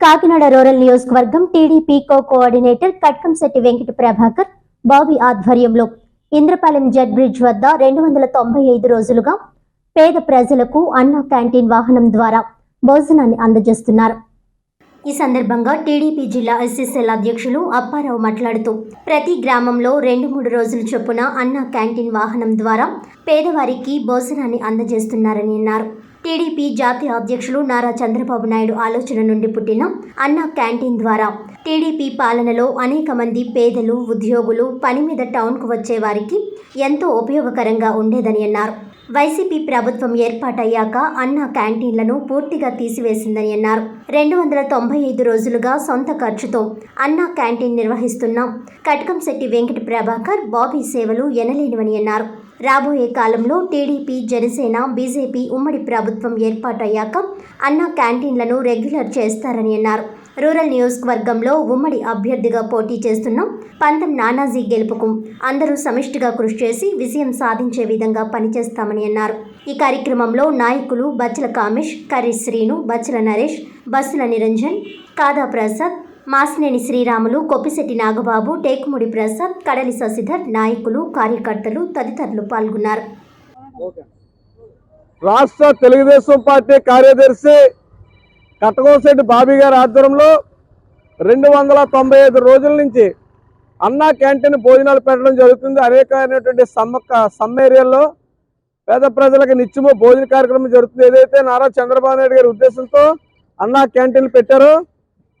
Kakinada rural నియోజకవర్గం TDP co coordinator Katkamsetti Venkata Prabhakar Bobby ఆధ్వర్యంలో Indrapalem Z bridge వద్ద రెండు వందల తొంభై ఐదు రోజులుగా పేద ప్రజలకు అన్న క్యాంటీన్ వాహనం ద్వారా భోజనాన్ని అందజేస్తున్నారు. ఈ సందర్భంగా టీడీపీ జిల్లా ఎస్ఎస్ఎల్ అధ్యక్షులు అప్పారావు మాట్లాడుతూ ప్రతి గ్రామంలో రెండు మూడు రోజులు చొప్పున అన్న క్యాంటీన్ వాహనం ద్వారా పేదవారికి భోజనాన్ని అందజేస్తున్నారని అన్నారు. టీడీపీ జాతీయ అధ్యక్షులు నారా చంద్రబాబు నాయుడు ఆలోచన నుండి పుట్టిన అన్న క్యాంటీన్ ద్వారా టీడీపీ పాలనలో అనేక మంది పేదలు ఉద్యోగులు పని మీద టౌన్కు వచ్చే వారికి ఎంతో ఉపయోగకరంగా ఉండేదని అన్నారు. వైసీపీ ప్రభుత్వం ఏర్పాటయ్యాక అన్న క్యాంటీన్లను పూర్తిగా తీసివేసిందని అన్నారు. రెండు వందల తొంభై ఐదు రోజులుగా సొంత ఖర్చుతో అన్న క్యాంటీన్ నిర్వహిస్తున్న. కటకంశెట్టి వెంకట ప్రభాకర్ బాబీ సేవలు ఎనలేనివని అన్నారు. రాబోయే కాలంలో టీడీపీ జనసేన బీజేపీ ఉమ్మడి ప్రభుత్వం ఏర్పాటయ్యాక అన్న క్యాంటీన్లను రెగ్యులర్ చేస్తారని అన్నారు. రూరల్ నియోజకవర్గంలో ఉమ్మడి అభ్యర్థిగా పోటీ చేస్తున్న పంతం నానాజీ గెలుపుకు అందరూ సమిష్టిగా కృషి చేసి విజయం సాధించే విధంగా పనిచేస్తామని అన్నారు. ఈ కార్యక్రమంలో నాయకులు బచ్చల కామేష్ కర్రి శ్రీను బచ్చల నరేష్ బస్సుల నిరంజన్ కాదా ప్రసాద్ మాసినేని శ్రీరాములు కొప్పిశెట్టి నాగబాబు టేకుముడి ప్రసాద్ కడలి శశిధర్ నాయకులు కార్యకర్తలు తదితరులు పాల్గొన్నారు. రాష్ట్ర తెలుగుదేశం పార్టీ కార్యదర్శి కట్టగోశెట్టి బాబీ గారి ఆధ్వర్యంలో రెండు వందల తొంభై ఐదు రోజుల నుంచి అన్నా క్యాంటీన్ భోజనాలు పెట్టడం జరుగుతుంది. అనేకమైనటువంటి సమ్మక్క సమ్మ ఏరియాల్లో పేద ప్రజలకు నిత్యము భోజన కార్యక్రమం జరుగుతుంది. ఏదైతే నారా చంద్రబాబు నాయుడు గారి ఉద్దేశంతో అన్నా క్యాంటీన్లు పెట్టారో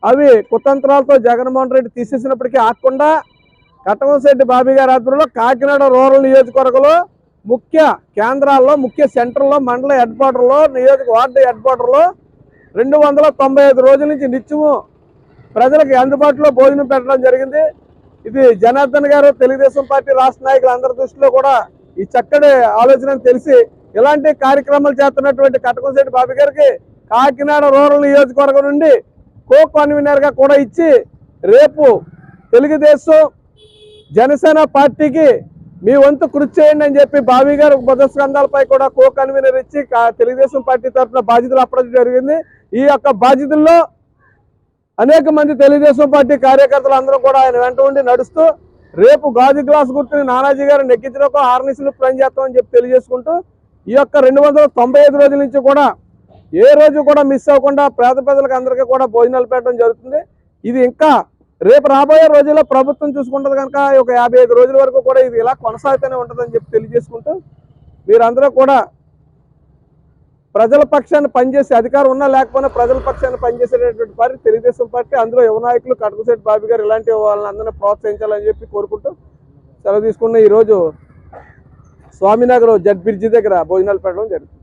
అవి కుతంత్రాలతో జగన్మోహన్ రెడ్డి తీసేసినప్పటికీ ఆకుండా కట్టవంశెట్టి బాబీ గారి ఆధ్వర్యంలో కాకినాడ రూరల్ నియోజకవర్గంలో ముఖ్య కేంద్రాల్లో ముఖ్య సెంటర్లో మండల హెడ్ క్వార్టర్లో నియోజక వార్డు హెడ్ క్వార్టర్లో రెండు వందల తొంభై ఐదు రోజుల నుంచి నిత్యము ప్రజలకు అందుబాటులో భోజనం పెట్టడం జరిగింది. ఇది జనార్దన్ గారు తెలుగుదేశం పార్టీ రాష్ట్ర నాయకులు అందరి దృష్టిలో కూడా ఈ చక్కటి ఆలోచన తెలిసి ఇలాంటి కార్యక్రమాలు చేస్తున్నటువంటి కటకంశెట్టి బాబు గారికి కాకినాడ రూరల్ నియోజకవర్గం నుండి కో కన్వీనర్గా కూడా ఇచ్చి రేపు తెలుగుదేశం జనసేన పార్టీకి మీ వంతు కృషి చేయండి అని చెప్పి బావి గారు బుధ స్కంధాలపై కూడా కో కన్వీనర్ ఇచ్చి తెలుగుదేశం పార్టీ తరఫున బాధ్యతలు అప్పడం జరిగింది. ఈ యొక్క బాధ్యతల్లో అనేక మంది తెలుగుదేశం పార్టీ కార్యకర్తలు అందరూ కూడా ఆయన వెంట ఉండి నడుస్తూ రేపు గాజు గ్లాస్ గుర్తుని నానాజీ గారు నెగ్గించడం హార్నిస్లు పని చేస్తామని చెప్పి తెలియజేసుకుంటూ ఈ యొక్క రెండు వందల తొంభై ఐదు రోజుల నుంచి కూడా ఏ రోజు కూడా మిస్ అవ్వకుండా పేద ప్రజలకు అందరికీ కూడా భోజనాలు పెట్టడం జరుగుతుంది. ఇది ఇంకా రేపు రాబోయే రోజుల్లో ప్రభుత్వం చూసుకుంటుంది కనుక ఒక యాభై ఐదు రోజుల వరకు కూడా ఇది ఇలా కొనసాగుతూనే ఉంటుందని చెప్పి తెలియజేసుకుంటూ మీరందరూ కూడా ప్రజల పక్షాన్ని పనిచేసే అధికారం ఉన్నా లేకపోయినా ప్రజల పక్షాన్ని పనిచేసేటటువంటి పార్టీ తెలుగుదేశం పార్టీ అందులో యువ నాయకులు కటకశెట్టి బాబు గారు ఇలాంటి వాళ్ళని అందరినీ ప్రోత్సహించాలని చెప్పి కోరుకుంటూ సెలవు తీసుకున్న ఈరోజు స్వామినగర్ జడ్ బ్రిడ్జి దగ్గర భోజనాలు పెట్టడం జరుగుతుంది.